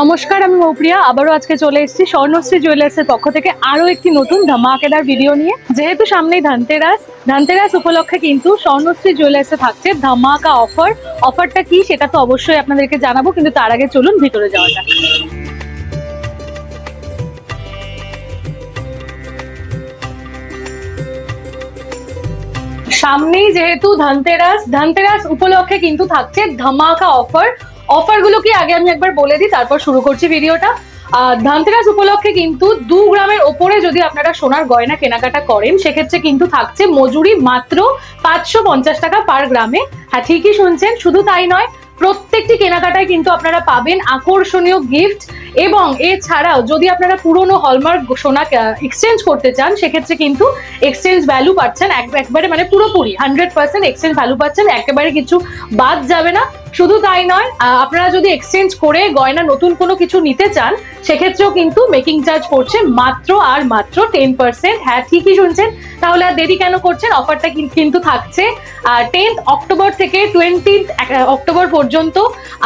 নমস্কার, আমি মৌপ্রিয়া। আবারও আজকে চলে এসেছি স্বর্ণশ্রী জুয়েলার্স এর পক্ষ থেকে আরও একটি নতুন ধামাকেদার ভিডিও নিয়ে। যেহেতু সামনেই ধনতেরাস ধনতেরাস উপলক্ষে কিন্তু স্বর্ণশ্রী জুয়েলার্স থাকছে ধামাকা অফার। অফারটা কি সেটা তো অবশ্যই আপনাদেরকে জানাব, কিন্তু তার আগে চলুন ভিতরে যাওয়া যাক। সামনেই যেহেতু ধনতেরাস ধনতেরাস উপলক্ষে কিন্তু থাকছে ধামাকা অফার। অফারগুলো কি আগে আমি একবার বলে দিই, তারপর শুরু করছি ভিডিওটা। ধনতেরাস উপলক্ষে কিন্তু দু গ্রামের ওপরে যদি আপনারা সোনার গয়না কেনাকাটা করেন, সেক্ষেত্রে কিন্তু থাকছে মজুরি মাত্র পাঁচশো পঞ্চাশ টাকা পার গ্রামে। হ্যাঁ ঠিকই শুনছেন, শুধু তাই নয়, প্রত্যেকটি কেনাকাটায় কিন্তু আপনারা পাবেন আকর্ষণীয় গিফট এবং এছাড়াও যদি আপনারা পুরনো হলমার্ক সোনা এক্সচেঞ্জ করতে চান, সেক্ষেত্রে কিন্তু এক্সচেঞ্জ ভ্যালু পাচ্ছেন এক- একবারে মানে পুরোপুরি হান্ড্রেড পার্সেন্ট এক্সচেঞ্জ ভ্যালু পাচ্ছেন, একেবারে কিছু বাদ যাবে না। শুধু তাই নয় আপনারা যদি এক্সচেঞ্জ করে গয়না নতুন কোনো কিছু নিতে চান, সেক্ষেত্রেও কিন্তু মেকিং চার্জ পড়ছে মাত্র আর মাত্র টেন পার্সেন্ট হ্যাঁ ঠিকই শুনছেন। তাহলে আর দেরি কেন করছেন? অফারটা কিন্তু থাকছে। আর টেন্থ অক্টোবর থেকে টোয়েন্টি অক্টোবর পর্যন্ত।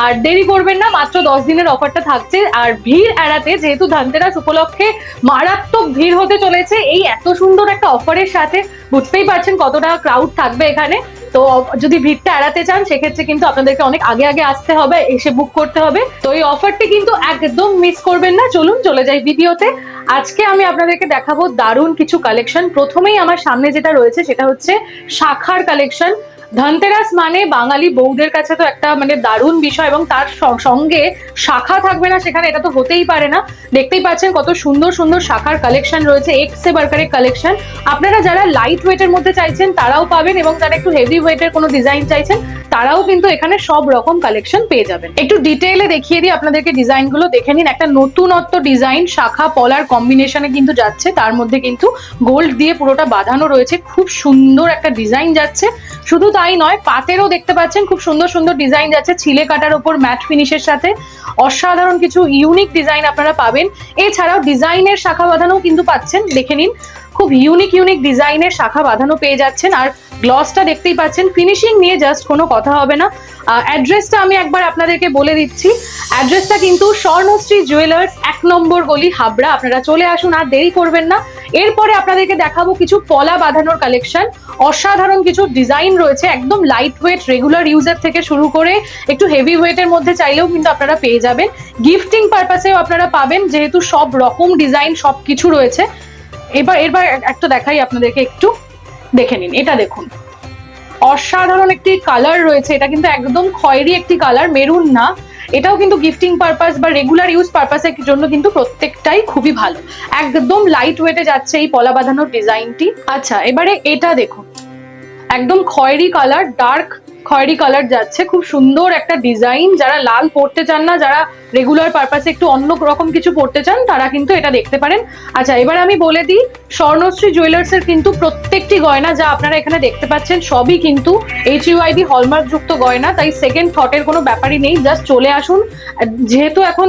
আর দেরি করবেন না, মাত্র দশ দিনের অফারটা থাকছে। আর ভিড় এড়াতে যেহেতু ধানতেরাস উপলক্ষে মারাত্মক ভিড় হতে চলেছে, এই এত সুন্দর একটা অফারের সাথে বুঝতেই পারছেন কতটা ক্রাউড থাকবে এখানে। তো যদি ভিড়টা এড়াতে চান, সেক্ষেত্রে কিন্তু আপনাদেরকে অনেক আগে আগে আসতে হবে, এসে বুক করতে হবে। তো এই অফারটি কিন্তু একদম মিস করবেন না। চলুন, চলে যাই ভিডিওতে আজকে আমি আপনাদেরকে দেখাবো দারুণ কিছু কালেকশন প্রথমেই আমার সামনে যেটা রয়েছে, সেটা হচ্ছে শাখার কালেকশন ধনতেরাস মানে বাঙালি বৌদের কাছে তো একটা মানে দারুণ বিষয় এবং তার সঙ্গে শাখা থাকবে না সেখানে, এটা তো হতেই পারে না। দেখতেই পাচ্ছেন কত সুন্দর সুন্দর শাখার কালেকশন রয়েছে এক্স এ বার্কারের কালেকশন আপনারা যারা লাইট ওয়েটের মধ্যে চাইছেন, তারাও পাবেন এবং যারা একটু হেভি ওয়েটের কোনো ডিজাইন চাইছেন তারাও কিন্তু এখানে সব রকম কালেকশন পেয়ে যাবেন। একটু ডিটেইলে দেখিয়ে দিই আপনাদেরকে ডিজাইনগুলো দেখে নিন। একটা নতুনত্ব ডিজাইন শাখা, পলার কম্বিনেশনে কিন্তু যাচ্ছে। তার মধ্যে কিন্তু গোল্ড দিয়ে পুরোটা বাঁধানো রয়েছে। খুব সুন্দর একটা ডিজাইন যাচ্ছে। শুধু তাই নয় পাতেরও দেখতে পাচ্ছেন, খুব সুন্দর সুন্দর ডিজাইন যাচ্ছে। ছিলে কাটার ওপর ম্যাট ফিনিশের সাথে। অসাধারণ কিছু ইউনিক ডিজাইন আপনারা পাবেন। এছাড়াও ডিজাইনের শাখা বাঁধানো কিন্তু পাচ্ছেন। দেখে নিন খুব ইউনিক ইউনিক ডিজাইনের শাখা বাঁধানো পেয়ে যাচ্ছেন। আর গ্লসটা দেখতেই পাচ্ছেন ফিনিশিং নিয়ে জাস্ট কোনো কথা হবে না। অ্যাড্রেসটা আমি একবার আপনাদেরকে বলে দিচ্ছি। অ্যাড্রেসটা কিন্তু স্বর্ণশ্রী জুয়েলার্স এক নম্বর গলি হাবড়া। আপনারা চলে আসুন, আর দেরি করবেন না। এরপরে আপনাদেরকে দেখাবো কিছু পলা বাঁধানোর কালেকশন অসাধারণ কিছু ডিজাইন রয়েছে, একদম লাইট ওয়েট রেগুলার ইউজার থেকে শুরু করে একটু হেভি ওয়েটের মধ্যে চাইলেও কিন্তু আপনারা পেয়ে যাবেন। গিফটিং পারপাসেও আপনারা পাবেন, যেহেতু সব রকম ডিজাইন সব কিছু রয়েছে। এবার এবার একটা দেখাই আপনাদেরকে একটু। দেখে নিন, এটা দেখুন। অসাধারণ একটি কালার রয়েছে, এটা কিন্তু একদম খয়েরি একটি কালার মেরুন না। এটাও কিন্তু গিফটিং পারপাস বা রেগুলার ইউজ পারপাসের জন্য কিন্তু প্রত্যেকটাই খুবই ভালো। একদম লাইট ওয়েটে যাচ্ছে এই পলা বাঁধানোর ডিজাইনটি আচ্ছা এবারে এটা দেখুন। একদম খয়েরি কালার ডার্ক খয়েরি কালার যাচ্ছে। খুব সুন্দর একটা ডিজাইন। যারা লাল পড়তে চান না, যারা রেগুলার পারপাসে একটু অন্য রকম কিছু পড়তে চান, তারা কিন্তু এটা দেখতে পারেন। আচ্ছা এবার আমি বলে দিই, স্বর্ণশ্রী জুয়েলার্স এর কিন্তু প্রত্যেকটি গয়না যা আপনারা এখানে দেখতে পাচ্ছেন, সবই কিন্তু এইচ ইউআইডি হলমার্ক যুক্ত গয়না। তাই সেকেন্ড থটের কোনো ব্যাপারই নেই জাস্ট চলে আসুন। যেহেতু এখন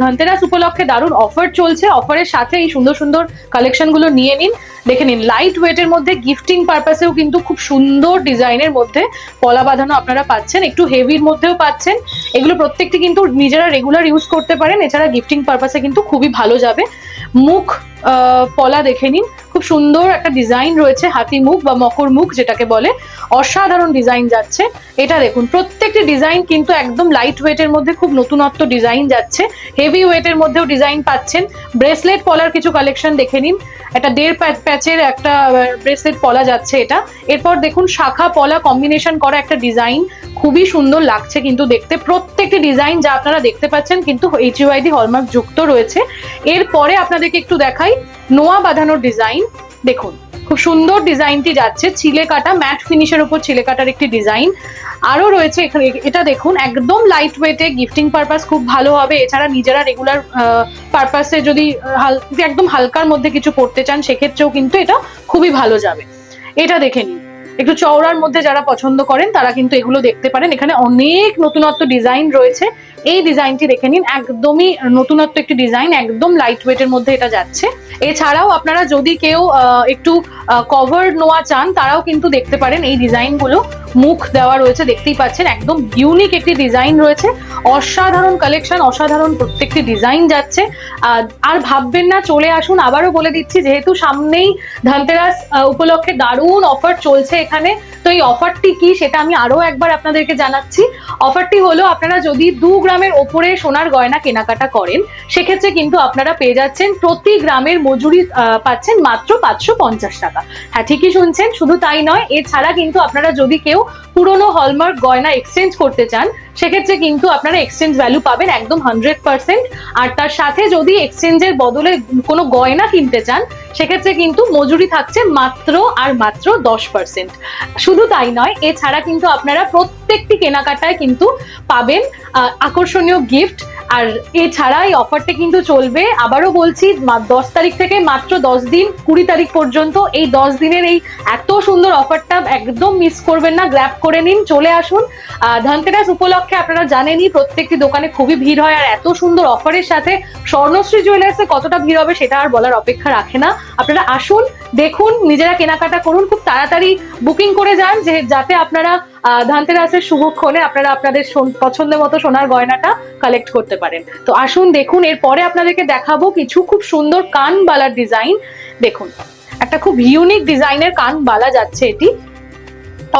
ধনতেরাস উপলক্ষে দারুণ অফার চলছে অফারের সাথে এই সুন্দর সুন্দর কালেকশনগুলো নিয়ে নিন। দেখে নিন লাইট ওয়েটের মধ্যে গিফটিং পারপাসেও কিন্তু খুব সুন্দর ডিজাইনের মধ্যে পলা বাঁধানো আপনারা পাচ্ছেন, একটু হেভির মধ্যেও পাচ্ছেন। এগুলো প্রত্যেকটি কিন্তু নিজেরা রেগুলার ইউজ করতে পারেন, এছাড়া গিফটিং পারপাসে কিন্তু খুবই ভালো যাবে। মুখ পলা দেখে নিন। খুব সুন্দর একটা ডিজাইন রয়েছে, হাতি মুখ বা মকর মুখ যেটাকে বলে। অসাধারণ ডিজাইন যাচ্ছে। এটা দেখুন, প্রত্যেকটি ডিজাইন কিন্তু একদম লাইট ওয়েটের মধ্যে খুব নতুনত্ব ডিজাইন যাচ্ছে। হেভি ওয়েটের মধ্যেও ডিজাইন পাচ্ছেন। ব্রেসলেট পলার কিছু কালেকশন দেখে নিন। একটা দেড় প্যা- প্যাচের একটা ব্রেসলেট পলা যাচ্ছে এটা। এরপর দেখুন, শাখা পলা কম্বিনেশন করা একটা ডিজাইন খুবই সুন্দর লাগছে কিন্তু দেখতে। প্রত্যেকটি ডিজাইন যা আপনারা দেখতে পাচ্ছেন কিন্তু এইচ ইউআইডি হলমার্ক যুক্ত রয়েছে। এরপরে আপনাদেরকে একটু দেখাই। নোয়া বাঁধানোর ডিজাইন। দেখুন, খুব সুন্দর ডিজাইনটি যাচ্ছে। ছিলে কাটা, ম্যাট ফিনিশের উপর ছিলে কাটার একটি ডিজাইন। আরও রয়েছে এটা দেখুন, একদম লাইট ওয়েটে গিফটিং পারপাস খুব ভালো হবে। এছাড়া নিজেরা রেগুলার পারপাসে যদি একদম হালকার মধ্যে কিছু করতে চান, সেক্ষেত্রেও কিন্তু এটা খুবই ভালো যাবে। এটা দেখে নিন। একটু চওড়ার মধ্যে যারা পছন্দ করেন, তারা কিন্তু এগুলো দেখতে পারেন। এখানে অনেক নতুনত্ব ডিজাইন রয়েছে। এই ডিজাইনটি দেখে নিন, একদমই নতুনত্ব একটি ডিজাইন, একদম লাইট ওয়েটের মধ্যে এটা যাচ্ছে। এছাড়াও আপনারা যদি কেউ একটু কভার নোয়া চান, তারাও কিন্তু দেখতে পারেন এই ডিজাইনগুলো। মুখ দেওয়া রয়েছে, দেখতেই পাচ্ছেন, একদম ইউনিক একটি ডিজাইন রয়েছে। অসাধারণ কালেকশন অসাধারণ প্রত্যেকটি ডিজাইন যাচ্ছে। আর ভাববেন না, চলে আসুন, আবারও বলে দিচ্ছি, যেহেতু সামনেই ধনতেরাস উপলক্ষে দারুণ অফার চলছে এখানে। তো এই অফারটি কি সেটা আমি আরও একবার আপনাদেরকে জানাচ্ছি। অফারটি হলো, আপনারা যদি দু গ্রামের ওপরে সোনার গয়না কেনাকাটা করেন, সেক্ষেত্রে কিন্তু আপনারা পেয়ে যাচ্ছেন প্রতি গ্রামের মজুরি পাচ্ছেন মাত্র পাঁচশো পঞ্চাশ টাকা। হ্যাঁ ঠিকই শুনছেন, শুধু তাই নয়, এছাড়া কিন্তু আপনারা যদি কেউ পুরনো হলমার্ক গয়না এক্সচেঞ্জ করতে চান, সেক্ষেত্রে কিন্তু আপনারা এক্সচেঞ্জ ভ্যালু পাবেন একদম হান্ড্রেড পার্সেন্ট আর তার সাথে যদি এক্সচেঞ্জের বদলে কোনো গয়না কিনতে চান, সেক্ষেত্রে কিন্তু মজুরি থাকছে মাত্র আর মাত্র দশ পার্সেন্ট শুধু তাই নয়, এছাড়া কিন্তু আপনারা প্রত্যেকটি কেনাকাটায় কিন্তু পাবেন আকর্ষণীয় গিফট আর এছাড়া এই অফারটা কিন্তু চলবে। আবারও বলছি দশ তারিখ থেকে মাত্র দশ দিন, কুড়ি তারিখ পর্যন্ত এই দশ দিনের এই এত সুন্দর অফারটা একদম মিস করবেন না গ্র্যাপ করে নিন, চলে আসুন। ধনতেরাস উপলক্ষে আপনারা জানেনই প্রত্যেকটি দোকানে খুবই ভিড় হয় আর এত সুন্দর অফারের সাথে স্বর্ণশ্রী জুয়েলার্সে কতটা ভিড় হবে সেটা আর বলার অপেক্ষা রাখে না। আপনারা আসুন, দেখুন, নিজেরা কেনাকাটা করুন, খুব তাড়াতাড়ি বুকিং করে যান, যে, যাতে আপনারা ধনতেরাসের শুভক্ষণে আপনারা আপনাদের পছন্দের মতো সোনার গয়নাটা কালেক্ট করতে পারেন। তো আসুন, দেখুন, এরপরে আপনাদেরকে দেখাবো কিছু খুব সুন্দর কান বালার ডিজাইন দেখুন, একটা খুব ইউনিক ডিজাইনের কান বালা যাচ্ছে এটি।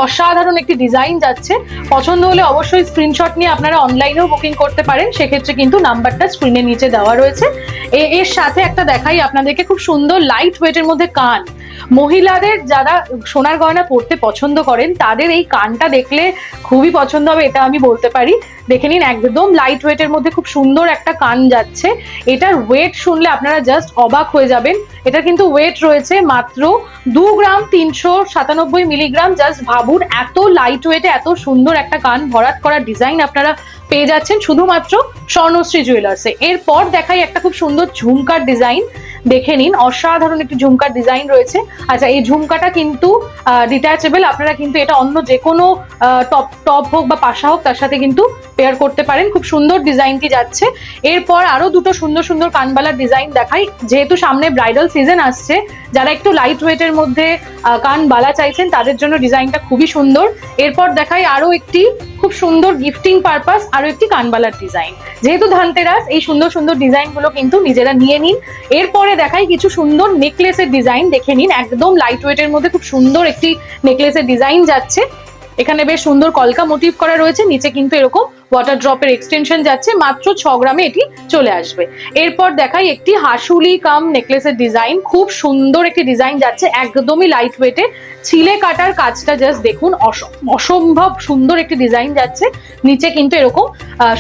অসাধারণ একটি ডিজাইন যাচ্ছে। পছন্দ হলে অবশ্যই স্ক্রিনশট নিয়ে আপনারা অনলাইনেও বুকিং করতে পারেন। সেক্ষেত্রে কিন্তু নাম্বারটা স্ক্রিনের নিচে দেওয়া রয়েছে। এর সাথে একটা দেখাই আপনাদেরকে খুব সুন্দর লাইট ওয়েটের মধ্যে কান। মহিলাদের যারা সোনার গয়না পরতে পছন্দ করেন, তাদের এই কানটা দেখলে খুবই পছন্দ হবে, এটা আমি বলতে পারি। দেখে নিন, একদম লাইট ওয়েটের মধ্যে খুব সুন্দর একটা কান যাচ্ছে। এটার ওয়েট শুনলে আপনারা জাস্ট অবাক হয়ে যাবেন। এটা কিন্তু ওয়েট রয়েছে মাত্র দু গ্রাম তিনশো সাতানব্বই মিলিগ্রাম জাস্ট ভাবুন, এত লাইট ওয়েটে এত সুন্দর একটা কান, ভরাট করা ডিজাইন আপনারা পেয়ে যাচ্ছেন শুধুমাত্র স্বর্ণশ্রী জুয়েলার্সে এরপর দেখাই একটা খুব সুন্দর ঝুমকার ডিজাইন দেখে নিন। অসাধারণ একটি ঝুমকার ডিজাইন রয়েছে। আচ্ছা এই ঝুমকাটা কিন্তু ডিট্যাচেবল আপনারা কিন্তু এটা অন্য যে কোনো টপ টপ হোক বা পাশা হোক তার সাথে কিন্তু পেয়ার করতে পারেন। খুব সুন্দর ডিজাইনটি যাচ্ছে। এরপর আরও দুটো সুন্দর সুন্দর কানবালার ডিজাইন দেখাই। যেহেতু সামনে ব্রাইডাল সিজন আসছে যারা একটু লাইট ওয়েটের মধ্যে আহ, কান বালা চাইছেন তাদের জন্য ডিজাইনটা খুবই সুন্দর। এরপর দেখাই আরও একটি খুব সুন্দর গিফটিং পারপাস আরও একটি কানবালার ডিজাইন যেহেতু ধানতেরাস এই সুন্দর সুন্দর ডিজাইনগুলো কিন্তু নিজেরা নিয়ে নিন। এরপরে দেখাই কিছু সুন্দর নেকলেসের ডিজাইন। দেখে নিন, একদম লাইট ওয়েটের মধ্যে খুব সুন্দর একটি নেকলেসের ডিজাইন যাচ্ছে। এখানে বেশ সুন্দর কলকা মোটিভ করা রয়েছে, নিচে কিন্তু এরকম ওয়াটার ড্রপের এক্সটেনশন যাচ্ছে, মাত্র ছ গ্রামে এটি চলে আসবে। এরপর দেখাই একটি হাসুলি কাম নেকলেসের ডিজাইন খুব সুন্দর একটি ডিজাইন যাচ্ছে, একদমই লাইট ওয়েটে ছিলে কাটার কাজটা জাস্ট দেখুন অসম্ভব সুন্দর একটি ডিজাইন যাচ্ছে। নিচে কিন্তু এরকম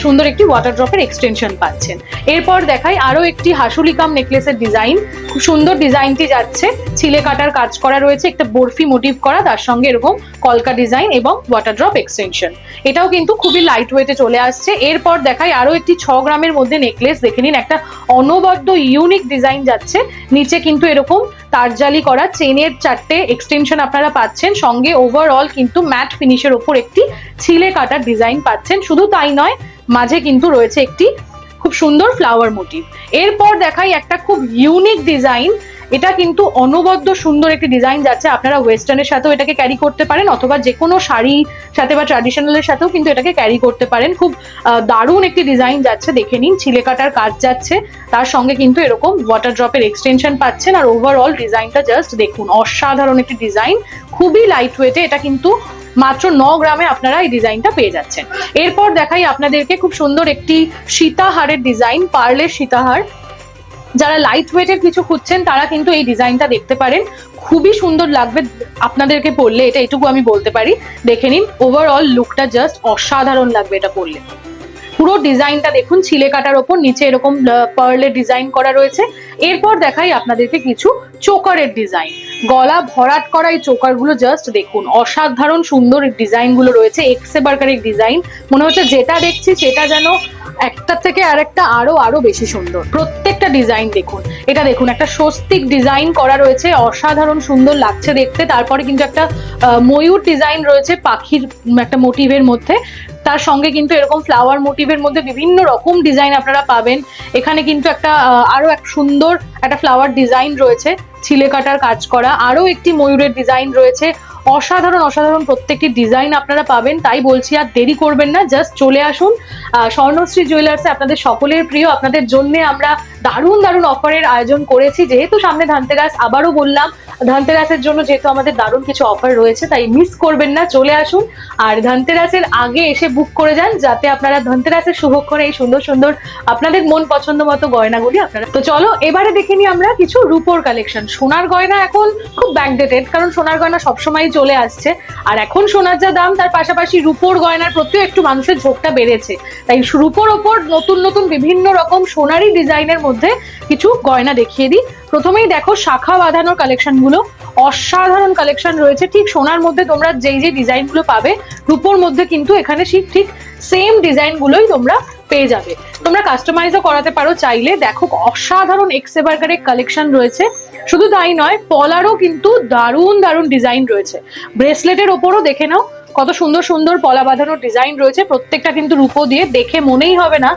সুন্দর একটি ওয়াটার ড্রপের এক্সটেনশন পাচ্ছেন। এরপর দেখাই আরও একটি হাসুলি কাম নেকলেসের ডিজাইন খুব সুন্দর ডিজাইনটি যাচ্ছে। ছিলে কাটার কাজ করা রয়েছে, একটা বরফি মোটিভ করা, তার সঙ্গে এরকম কলকা ডিজাইন এবং ওয়াটার ড্রপ এক্সটেনশন এটাও কিন্তু খুবই লাইট ওয়েটে চলে আসছে। এরপর দেখাই আরও একটি ছ গ্রামের মধ্যে নেকলেস দেখে নিন, একটা অনবদ্য ইউনিক ডিজাইন যাচ্ছে। নিচে কিন্তু এরকম তারজালি করা চেনের চারটে এক্সটেনশন আপনারা পাচ্ছেন। সঙ্গে ওভারঅল কিন্তু ম্যাট ফিনিশের ওপর একটি ছিলে কাটার ডিজাইন পাচ্ছেন। শুধু তাই নয়, মাঝে কিন্তু রয়েছে একটি খুব সুন্দর ফ্লাওয়ার মোটিভ এরপর দেখাই একটা খুব ইউনিক ডিজাইন এটা কিন্তু অনবদ্য সুন্দর একটি ডিজাইন যাচ্ছে। আপনারা ওয়েস্টার্নের সাথেও এটাকে ক্যারি করতে পারেন, অথবা যে কোনো শাড়ি সাথে বা ট্র্যাডিশনালের সাথেও কিন্তু এটাকে ক্যারি করতে পারেন। খুব দারুণ একটি ডিজাইন যাচ্ছে, দেখে নিন, ছিলে কাটার কাজ যাচ্ছে। তার সঙ্গে কিন্তু এরকম ওয়াটার ড্রপের এক্সটেনশন পাচ্ছেন, আর ওভারঅল ডিজাইনটা জাস্ট দেখুন, অসাধারণ একটি ডিজাইন খুবই লাইট ওয়েটে এটা কিন্তু মাত্র ন গ্রামে আপনারা এই ডিজাইনটা পেয়ে যাচ্ছেন। এরপর দেখাই আপনাদেরকে খুব সুন্দর একটি সীতাহারের ডিজাইন পার্লের সীতাহার। যারা লাইট ওয়েটের কিছু খুঁজছেন, তারা কিন্তু এই ডিজাইনটা দেখতে পারেন। খুবই সুন্দর লাগবে আপনাদেরকে পড়লে এটা এটুকু আমি বলতে পারি। দেখে নিন ওভারঅল লুকটা জাস্ট অসাধারণ লাগবে এটা পরলে। পুরো ডিজাইনটা দেখুন, ছিলে কাটার ওপর নিচে এরকম পার্লের ডিজাইন করা রয়েছে। এরপর দেখাই আপনাদেরকে কিছু চোকারের ডিজাইন গলা ভরাট করা এই চোকারগুলো জাস্ট দেখুন, অসাধারণ সুন্দর ডিজাইনগুলো রয়েছে, এক্সে বার্কারের ডিজাইন। মনে হচ্ছে যেটা দেখছি সেটা যেন একটা থেকে আরেকটা আরও আরও বেশি সুন্দর। প্রত্যেকটা ডিজাইন দেখুন। এটা দেখুন, একটা স্বস্তিক ডিজাইন করা রয়েছে, অসাধারণ সুন্দর লাগছে দেখতে। তারপরে কিন্তু একটা ময়ূর ডিজাইন রয়েছে পাখির, একটা মোটিভের মধ্যে। তার সঙ্গে কিন্তু এরকম ফ্লাওয়ার মোটিভের মধ্যে বিভিন্ন রকম ডিজাইন আপনারা পাবেন। এখানে কিন্তু একটা আহ, আরও এক সুন্দর একটা ফ্লাওয়ার ডিজাইন রয়েছে ছিলে কাটার কাজ করা। আরও একটি ময়ূরের ডিজাইন রয়েছে। অসাধারণ অসাধারণ প্রত্যেকটি ডিজাইন আপনারা পাবেন, তাই বলছি আর দেরি করবেন না জাস্ট চলে আসুন। স্বর্ণশ্রী জুয়েলার্সে আপনাদের সকলের প্রিয়, আপনাদের জন্য আমরা দারুণ দারুণ অফারের আয়োজন করেছি। যেহেতু সামনে ধানতেরাস, আবারও বললাম, ধানতেরাসের জন্য যেহেতু আমাদের দারুণ কিছু অফার রয়েছে, তাই মিস করবেন না, চলে আসুন। আর ধানতেরাসের আগে এসে বুক করে যান, যাতে আপনারা ধানতেরাসের শুভক্ষণে এই সুন্দর সুন্দর, আপনাদের মন পছন্দ মতো গয়নাগুলি আপনারা তো চলো, এবারে দেখে নিই আমরা কিছু রূপোর কালেকশন সোনার গয়না এখন খুব ব্যাকডেটেড কারণ সোনার গয়না সবসময় চলে আসছে। আর এখন সোনার যা দাম, তার পাশাপাশি রূপোর গয়নার প্রতিও একটু মানুষের ঝোঁকটা বেড়েছে। তাই রূপোর ওপর নতুন নতুন বিভিন্ন রকম সোনারি ডিজাইনের মধ্যে কিছু গয়না দেখিয়ে দিই। প্রথমেই দেখো শাখা বাঁধানোর কালেকশনগুলো অসাধারণ কালেকশন রয়েছে। ঠিক সোনার মধ্যে তোমরা যেই যে ডিজাইনগুলো পাবে, রূপোর মধ্যে কিন্তু এখানে ঠিক ঠিক সেম ডিজাইন গুলোই তোমরা পেয়ে যাবে। তোমরা কাস্টমাইজও করাতে পারো চাইলে। দেখো, অসাধারণ এক্সেবার্গারের কালেকশন রয়েছে। শুধু তাই নয়, পলারও কিন্তু দারুণ দারুণ ডিজাইন রয়েছে। ব্রেসলেটের ওপরও দেখে নাও। কত সুন্দর সুন্দর পলা বাঁধানোর ডিজাইন রয়েছে। প্রত্যেকটা কিন্তু রূপো দিয়ে দেখে মনেই হবে না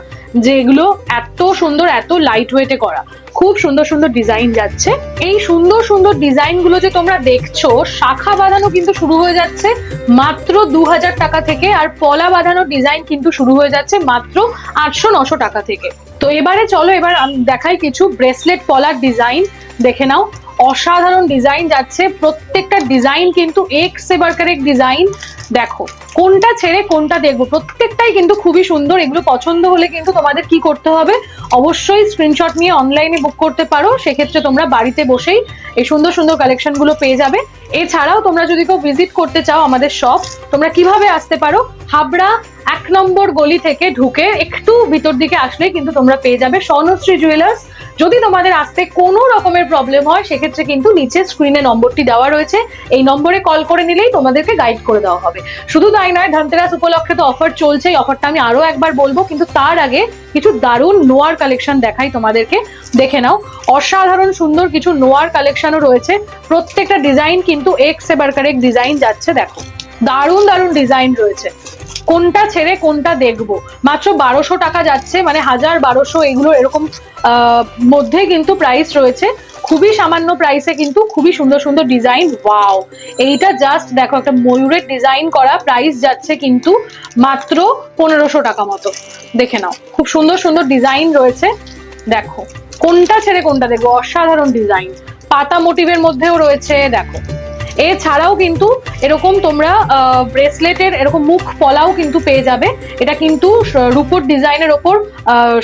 যে এগুলো এত সুন্দর, এত লাইট ওয়েটে করা। খুব সুন্দর সুন্দর ডিজাইন যাচ্ছে। এই সুন্দর সুন্দর ডিজাইনগুলো যে তোমরা দেখছ, শাখা বাঁধানো কিন্তু শুরু হয়ে যাচ্ছে মাত্র দু হাজার টাকা থেকে আর পলা বাঁধানোর ডিজাইন কিন্তু শুরু হয়ে যাচ্ছে মাত্র আটশো নশো টাকা থেকে। তো এবারে চলো, এবার দেখাই কিছু ব্রেসলেট পলার ডিজাইন দেখে নাও। অসাধারণ ডিজাইন যাচ্ছে। প্রত্যেকটা ডিজাইন কিন্তু এক সেবারকার এক ডিজাইন দেখো, কোনটা ছেড়ে কোনটা দেখব? প্রত্যেকটাই কিন্তু খুবই সুন্দর। এগুলো পছন্দ হলে কিন্তু তোমাদের কি করতে হবে? অবশ্যই স্ক্রিনশট নিয়ে অনলাইনে বুক করতে পারো। সেক্ষেত্রে তোমরা বাড়িতে বসেই এই সুন্দর সুন্দর কালেকশনগুলো পেয়ে যাবে। এছাড়াও তোমরা যদি কেউ ভিজিট করতে চাও আমাদের শপ তোমরা কীভাবে আসতে পারো? হাবড়া এক নম্বর গলি থেকে ঢুকে একটু ভিতর দিকে আসলে কিন্তু তোমরা পেয়ে যাবে। স্বর্ণশ্রী জুয়েলার্স যদি তোমাদের আসতে কোনো রকমের প্রবলেম হয়, সেক্ষেত্রে কিন্তু নিচে স্ক্রিনে নম্বরটি দেওয়া রয়েছে। এই নম্বরে কল করে নিলেই তোমাদেরকে গাইড করে দেওয়া হবে। শুধু তাই নয়, ধনতেরাস উপলক্ষে তো অফার চলছে এই অফারটা আমি আরও একবার বলব, কিন্তু তার আগে কিছু দারুণ নোয়ার কালেকশন দেখাই তোমাদেরকে। দেখে নাও, অসাধারণ সুন্দর কিছু নোয়ার কালেকশনও রয়েছে। প্রত্যেকটা ডিজাইন কিন্তু এক সেবারকার এক ডিজাইন যাচ্ছে, দেখো। দারুণ দারুণ ডিজাইন রয়েছে। কোনটা ছেড়ে কোনটা দেখব? মাত্র বারোশো টাকা যাচ্ছে মানে হাজার বারোশো এগুলো এরকম মধ্যে কিন্তু প্রাইস রয়েছে। খুবই সামান্য প্রাইসে কিন্তু খুবই সুন্দর সুন্দর ডিজাইন ওয়াও এইটা জাস্ট দেখো, একটা ময়ূরের ডিজাইন করা। প্রাইস যাচ্ছে কিন্তু মাত্র পনেরোশো টাকা মতো। দেখে নাও, খুব সুন্দর সুন্দর ডিজাইন রয়েছে। দেখো, কোনটা ছেড়ে কোনটা দেখব? অসাধারণ ডিজাইন পাতা মোটিভের মধ্যেও রয়েছে, দেখো। এছাড়াও কিন্তু এরকম তোমরা ব্রেসলেটের এরকম মুখ পলাও কিন্তু পেয়ে যাবে। এটা কিন্তু রূপোর ডিজাইনের ওপর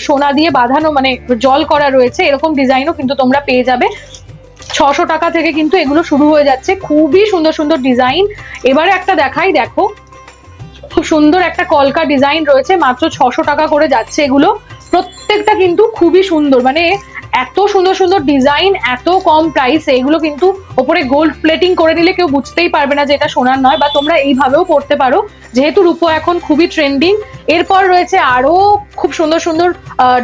সোনা দিয়ে বাঁধানো মানে জল করা রয়েছে, এরকম ডিজাইনও কিন্তু তোমরা পেয়ে যাবে। ছশো টাকা থেকে কিন্তু এগুলো শুরু হয়ে যাচ্ছে। খুবই সুন্দর সুন্দর ডিজাইন। এবারে একটা দেখাই, দেখো। খুব সুন্দর একটা কলকা ডিজাইন রয়েছে, মাত্র ছশো টাকা করে যাচ্ছে এগুলো। প্রত্যেকটা কিন্তু খুবই সুন্দর মানে এত সুন্দর সুন্দর ডিজাইন এত কম প্রাইস এগুলো কিন্তু ওপরে গোল্ড প্লেটিং করে নিলে কেউ বুঝতেই পারবে না যে এটা সোনার নয় বা তোমরা এইভাবেও পড়তে পারো। যেহেতু রূপো এখন খুবই ট্রেন্ডিং এরপর রয়েছে আরও খুব সুন্দর সুন্দর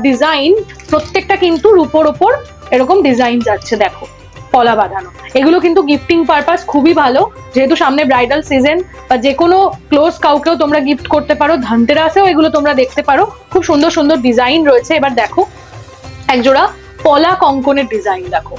ডিজাইন প্রত্যেকটা কিন্তু রূপোর ওপর এরকম ডিজাইন যাচ্ছে, দেখো পলা বাঁধানো। এগুলো কিন্তু গিফটিং পারপাস খুবই ভালো, যেহেতু সামনে ব্রাইডাল সিজন বা যে কোনো ক্লোজ কাউকেও তোমরা গিফট করতে পারো, ধানতেরাসেও এগুলো তোমরা দেখতে পারো। খুব সুন্দর সুন্দর ডিজাইন রয়েছে, এবার দেখো, একজোড়া পলা কঙ্কনের ডিজাইন দেখো।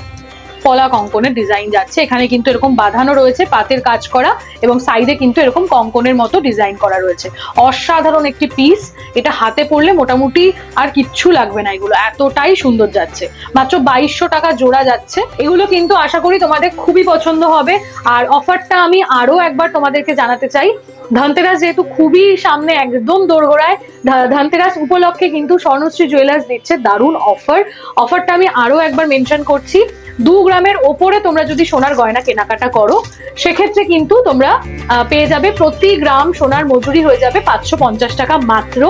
পলা কঙ্কনের ডিজাইন যাচ্ছে। এখানে কিন্তু এরকম বাঁধানো রয়েছে, পাতের কাজ করা এবং সাইডে কিন্তু এরকম কঙ্কনের মতো ডিজাইন করা রয়েছে। অসাধারণ একটি পিস এটা হাতে পড়লে মোটামুটি আর কিচ্ছু লাগবে না এগুলো, এতটাই সুন্দর যাচ্ছে। মাত্র বাইশশো টাকা জোড়া যাচ্ছে। এগুলো কিন্তু আশা করি তোমাদের খুবই পছন্দ হবে। আর অফারটা আমি আরও একবার তোমাদেরকে জানাতে চাই। ধনতেরাস যেহেতু খুবই সামনে একদম দোরগোড়ায় ধনতেরাস উপলক্ষে কিন্তু স্বর্ণশ্রী জুয়েলার্স দিচ্ছে দারুণ অফার অফারটা আমি আরও একবার মেনশন করছি। দু গ্রামের ওপরে তোমরা যদি সোনার গয়না কেনাকাটা করো, সেক্ষেত্রে কিন্তু তোমরা পেয়ে যাবে প্রতি গ্রাম সোনার মজুরি হয়ে যাবে পাঁচশো পঞ্চাশ টাকা মাত্র।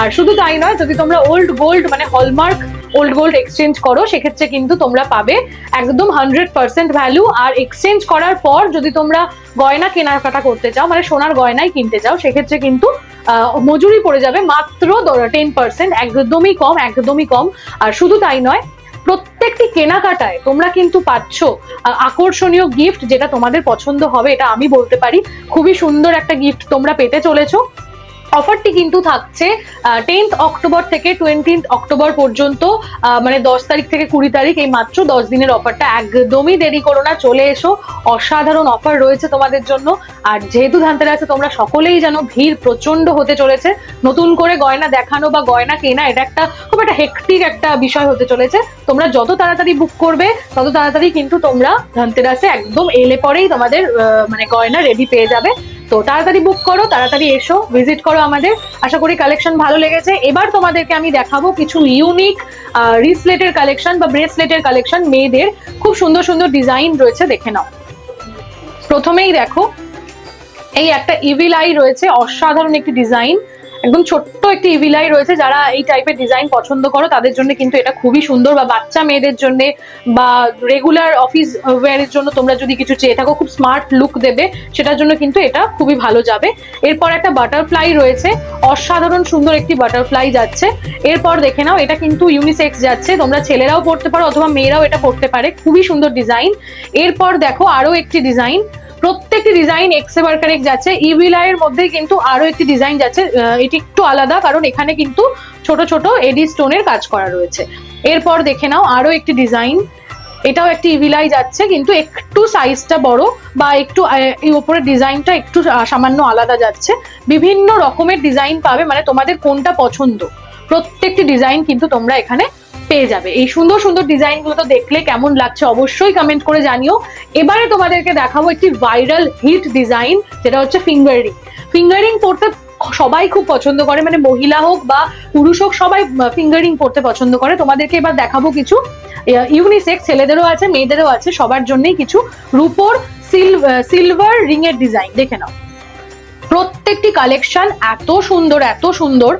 আর শুধু তাই নয়, যদি তোমরা ওল্ড গোল্ড মানে হলমার্ক ওল্ড গোল্ড এক্সচেঞ্জ করো, সেক্ষেত্রে কিন্তু তোমরা পাবে একদম হান্ড্রেড পার্সেন্ট ভ্যালু আর এক্সচেঞ্জ করার পর যদি তোমরা গয়না কেনাকাটা করতে চাও মানে সোনার গয়নাই কিনতে চাও, সেক্ষেত্রে কিন্তু মজুরি পড়ে যাবে মাত্র টেন পার্সেন্ট একদমই কম একদমই কম। আর শুধু তাই নয় প্রত্যেকটি কেনাকাটায় তোমরা কিন্তু পাচ্ছ আকর্ষণীয় গিফট যেটা তোমাদের পছন্দ হবে, এটা আমি বলতে পারি। খুবই সুন্দর একটা গিফট তোমরা পেতে চলেছো। অফারটি কিন্তু থাকছে টেন্থ অক্টোবর থেকে টোয়েন্টিন্থ অক্টোবর পর্যন্ত মানে দশ তারিখ থেকে কুড়ি তারিখ, এই মাত্র দশ দিনের অফারটা। একদমই দেরি করো না, চলে এসো। অসাধারণ অফার রয়েছে তোমাদের জন্য। আর যেহেতু ধানতেরাসে তোমরা সকলেই জানো ভিড় প্রচণ্ড হতে চলেছে। নতুন করে গয়না দেখানো বা গয়না কেনা, এটা একটা খুব একটা হেক্টিক একটা বিষয় হতে চলেছে। তোমরা যত তাড়াতাড়ি বুক করবে, তত তাড়াতাড়ি কিন্তু তোমরা ধানতেরাসে একদম এলে পরেই তোমাদের মানে গয়না রেডি পেয়ে যাবে। তো তাড়াতাড়ি বুক করো, তাড়াতাড়ি এসো ভিজিট করো আমাদের। আশা করি কালেকশন ভালো লেগেছে। এবার তোমাদেরকে আমি দেখাবো কিছু ইউনিক রিসলেটের কালেকশন বা ব্রেসলেটের কালেকশন মেয়েদের। খুব সুন্দর সুন্দর ডিজাইন রয়েছে, দেখে নাও। প্রথমেই দেখো, এই একটা ইভিল আই রয়েছে, অসাধারণ একটি ডিজাইন একদম ছোট্ট একটি ইভিলাই রয়েছে যারা এই টাইপের ডিজাইন পছন্দ করো, তাদের জন্য কিন্তু এটা খুবই সুন্দর বা বাচ্চা মেয়েদের জন্য বা রেগুলার অফিস ওয়্যারের জন্য তোমরা যদি কিছু চেয়ে থাকো, খুব স্মার্ট লুক দেবে, সেটার জন্য কিন্তু এটা খুবই ভালো যাবে। এরপর একটা বাটারফ্লাই রয়েছে, অসাধারণ সুন্দর একটি বাটারফ্লাই যাচ্ছে। এরপর দেখে নাও, এটা কিন্তু ইউনিসেক্স যাচ্ছে, তোমরা ছেলেরাও পড়তে পারো অথবা মেয়েরাও এটা পড়তে পারে, খুবই সুন্দর ডিজাইন এরপর দেখো আরও একটি ডিজাইন প্রত্যেকটি ডিজাইন এক্সে বার্কারেক যাচ্ছে। ইভিলাই এর মধ্যেই কিন্তু আরও একটি ডিজাইন যাচ্ছে। এটি একটু আলাদা, কারণ এখানে কিন্তু ছোট ছোট এডি স্টোনের কাজ করা রয়েছে। এরপর দেখে নাও আরও একটি ডিজাইন এটাও একটি ইভিলাই যাচ্ছে, কিন্তু একটু সাইজটা বড় বা একটু এই উপরের ডিজাইনটা একটু সামান্য আলাদা যাচ্ছে। বিভিন্ন রকমের ডিজাইন পাবে মানে তোমাদের কোনটা পছন্দ। প্রত্যেকটি ডিজাইন কিন্তু তোমরা এখানে পেয়ে যাবে। এই সুন্দর সুন্দর ডিজাইনগুলো তো দেখলে কেমন লাগছে অবশ্যই কমেন্ট করে জানিও। এবারে তোমাদেরকে দেখাবো একটি ভাইরাল হিট ডিজাইন যেটা হচ্ছে ফিঙ্গার ফিঙ্গার পড়তে সবাই খুব পছন্দ করে মানে মহিলা হোক বা পুরুষ হোক, সবাই ফিঙ্গারিং পড়তে পছন্দ করে। তোমাদেরকে এবার দেখাবো কিছু। ইউনিসেক্স ছেলেদেরও আছে, মেয়েদেরও আছে, সবার জন্যই কিছু রুপোর সিলভার রিং এর ডিজাইন দেখে নাও। প্রত্যেকটি কালেকশন এত সুন্দর এত সুন্দর।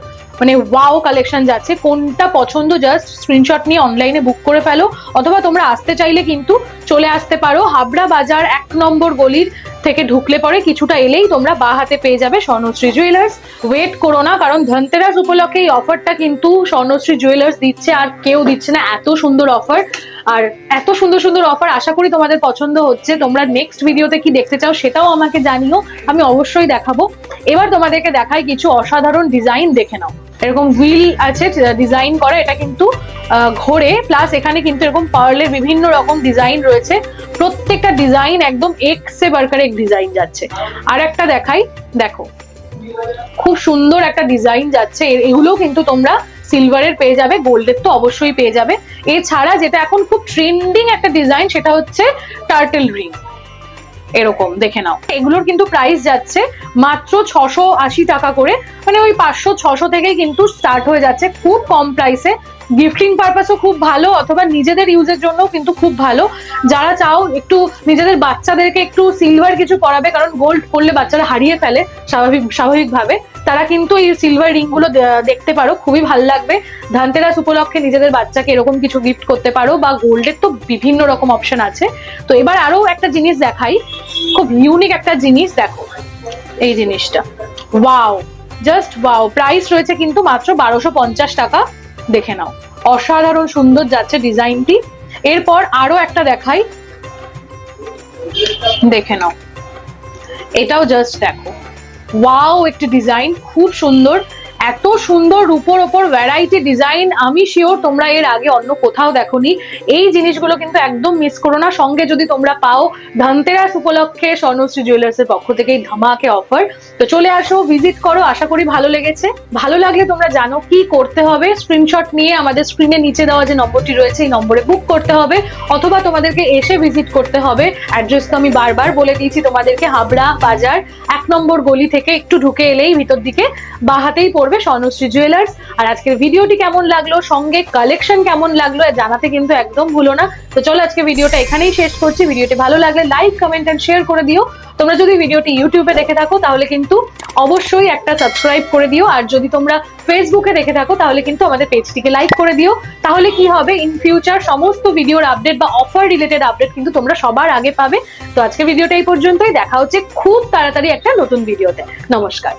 মানে ওয়াও কালেকশন যাচ্ছে, কোনটা পছন্দ জাস্ট স্ক্রিনশট নিয়ে অনলাইনে বুক করে ফেলো, অথবা তোমরা আসতে চাইলে কিন্তু চলে আসতে পারো। হাবড়া বাজার এক নম্বর গলির থেকে ঢুকলে পরে কিছুটা এলেই তোমরা বা হাতে পেয়ে যাবে স্বর্ণশ্রী জুয়েলার্স ওয়েট করো না, কারণ ধনতেরাস উপলক্ষে এই অফারটা কিন্তু স্বর্ণশ্রী জুয়েলার্স দিচ্ছে আর কেউ দিচ্ছে না। এত সুন্দর অফার আর এত সুন্দর সুন্দর অফার আশা করি তোমাদের পছন্দ হচ্ছে। তোমরা নেক্সট ভিডিওতে কি দেখতে চাও সেটাও আমাকে জানিও, আমি অবশ্যই দেখাবো। এবার তোমাদেরকে দেখাই কিছু অসাধারণ ডিজাইন দেখে নাও। এরকম হুইল আছে ডিজাইন করা, এটা কিন্তু ঘোরে। প্লাস এখানে কিন্তু এরকম পার্লের বিভিন্ন রকম ডিজাইন রয়েছে। প্রত্যেকটা ডিজাইন একদম এক্সে বার্কার এক ডিজাইন যাচ্ছে। আর একটা দেখাই, দেখো। খুব সুন্দর একটা ডিজাইন যাচ্ছে। এ- এগুলোও কিন্তু তোমরা সিলভারের পেয়ে যাবে গোল্ডের তো অবশ্যই পেয়ে যাবে। এছাড়া যেটা এখন খুব ট্রেন্ডিং একটা ডিজাইন সেটা হচ্ছে টার্টেল রিং এরকম, দেখে নাও। এগুলোর কিন্তু প্রাইস যাচ্ছে মাত্র ছশো আশি টাকা করে। মানে ওই পাঁচশো, ছশো থেকে কিন্তু স্টার্ট হয়ে যাচ্ছে। খুব কম প্রাইসে গিফটিং পারপাসও খুব ভালো, অথবা নিজেদের ইউজের জন্যও কিন্তু খুব ভালো। যারা চাও একটু নিজেদের বাচ্চাদেরকে একটু সিলভার কিছু পরাবে, কারণ গোল্ড পরলে বাচ্চারা হারিয়ে ফেলে স্বাভাবিক, স্বাভাবিকভাবে, তারা কিন্তু এই সিলভার রিংগুলো দে- দেখতে পারো, খুবই ভালো লাগবে। ধানতেরাস উপলক্ষে নিজেদের বাচ্চাকে এরকম কিছু গিফট করতে পারো, বা গোল্ডের তো বিভিন্ন রকম অপশন আছে। তো এবার আরও একটা জিনিস দেখাই, খুব ইউনিক একটা জিনিস দেখো, এই জিনিসটা। ওয়াও জাস্ট ওয়াও প্রাইস রয়েছে কিন্তু মাত্র বারোশো পঞ্চাশ টাকা। দেখে নাও। অসাধারণ সুন্দর যাচ্ছে ডিজাইনটি। এরপর আরও একটা দেখাই। দেখে নাও। এটাও জাস্ট দেখো। ওয়াও একটি ডিজাইন খুব সুন্দর। এত সুন্দর রূপোর ওপর ভ্যারাইটি ডিজাইন আমি শিওর তোমরা এর আগে অন্য কোথাও দেখোনি। এই জিনিসগুলো কিন্তু একদম মিস করো না। সঙ্গে যদি তোমরা পাও ধনতেরাস উপলক্ষে স্বর্ণশ্রী জুয়েলার্স এর পক্ষ থেকে ধামাকে অফার তো চলে আসো ভিজিট করো, আশা করি ভালো লেগেছে। ভালো লাগলে তোমরা জানো কি করতে হবে। স্ক্রিনশট নিয়ে আমাদের স্ক্রিনে নিচে দেওয়া যে নম্বরটি রয়েছে, এই নম্বরে বুক করতে হবে। অথবা তোমাদেরকে এসে ভিজিট করতে হবে। অ্যাড্রেস তো আমি বারবার বলে দিয়েছি তোমাদেরকে, হাবড়া বাজার, এক নম্বর গলি থেকে একটু ঢুকে এলেই ভিতর দিকে, বা হাতেই পড়বে। স্বর্ণশ্রী জুয়েলার্স আর আজকের ভিডিওটি কেমন লাগল, সঙ্গে কালেকশন কেমন লাগল জানাতে কিন্তু একদম ভুলো না। তো চলো আজকে ভিডিওটা এখানেই শেষ করছি। ভিডিওটি ভালো লাগলে লাইক কমেন্ট এন্ড শেয়ার করে দিও। তোমরা যদি ভিডিওটি ইউটিউবে দেখে থাকো, তাহলে কিন্তু অবশ্যই একটা সাবস্ক্রাইব করে দিও। আর যদি তোমরা ফেসবুকে দেখে থাকো, তাহলে কিন্তু আমাদের পেজটিকে লাইক করে দিও। তাহলে কি হবে? ইন ফিউচার সমস্ত ভিডিওর আপডেট বা অফার রিলেটেড আপডেট কিন্তু তোমরা সবার আগে পাবে। তো আজকে ভিডিওটা এই পর্যন্তই। দেখা হচ্ছে খুব তাড়াতাড়ি একটা নতুন ভিডিওতে নমস্কার।